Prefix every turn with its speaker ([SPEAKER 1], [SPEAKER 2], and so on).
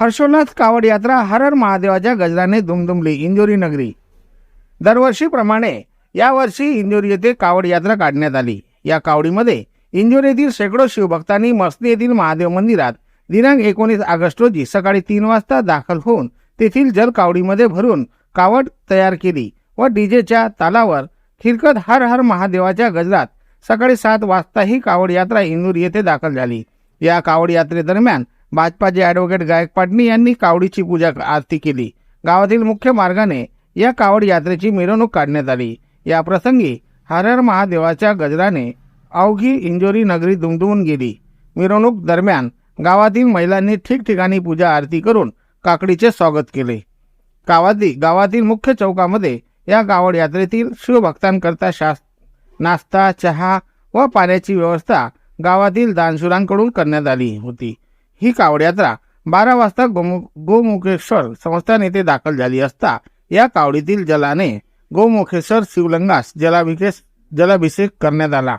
[SPEAKER 1] हर्षोल्लास कावड यात्रा हर हर महादेवाच्या गजराने दुमदुमली इंजोरी नगरी. दरवर्षीप्रमाणे यावर्षी इंजोरी येथे कावड यात्रा काढण्यात आली. या कावडीमध्ये इंदोर येथील शेकडो शिवभक्तांनी मस्ती येथील महादेव मंदिरात दिनांक एकोणीस ऑगस्ट रोजी सकाळी तीन वाजता दाखल होऊन तेथील जल कावडीमध्ये भरून कावड तयार केली व डीजेच्या तालावर खिरकत हर हर महादेवाच्या गजरात सकाळी सात वाजता ही कावड यात्रा इंदूर येथे दाखल झाली. या कावड यात्रेदरम्यान भाजपाचे ॲडव्होकेट गायक पाटणी यांनी कावडीची पूजा आरती केली. गावातील मुख्य मार्गाने या कावड यात्रेची मिरवणूक काढण्यात आली. या प्रसंगी हरहर महादेवाच्या गजराने अवघी इंजोरी नगरी दुमदुमून गेली. मिरवणूक दरम्यान गावातील महिलांनी ठिकठिकाणी पूजा आरती करून काकडीचे स्वागत केले. गावातील गावातील मुख्य चौकामध्ये या कावड यात्रेतील शिवभक्तांकरता शास नाश्ता चहा व पाण्याची व्यवस्था गावातील दानशुरांकडून करण्यात आली होती. ही कावड यात्रा बारा वाजता गोमु गोमुखेश्वर संस्थान येथे दाखल झाली असता या कावडीतील जलाने गोमुखेश्वर शिवलिंगास जलाभिषेक जलाभिषेक करण्यात आला.